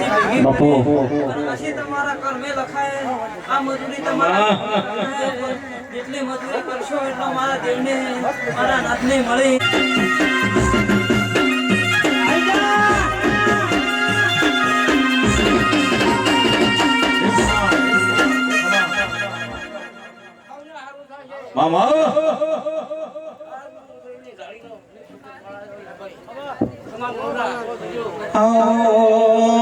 ભેગી બાપુ. તમારા કર્મે લખાય આ મજૂરી તમારા જેટલી મજૂરી કરશો એટલો મારા દેવને મારા નાથને મળી. મામા! આવો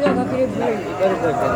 確かに。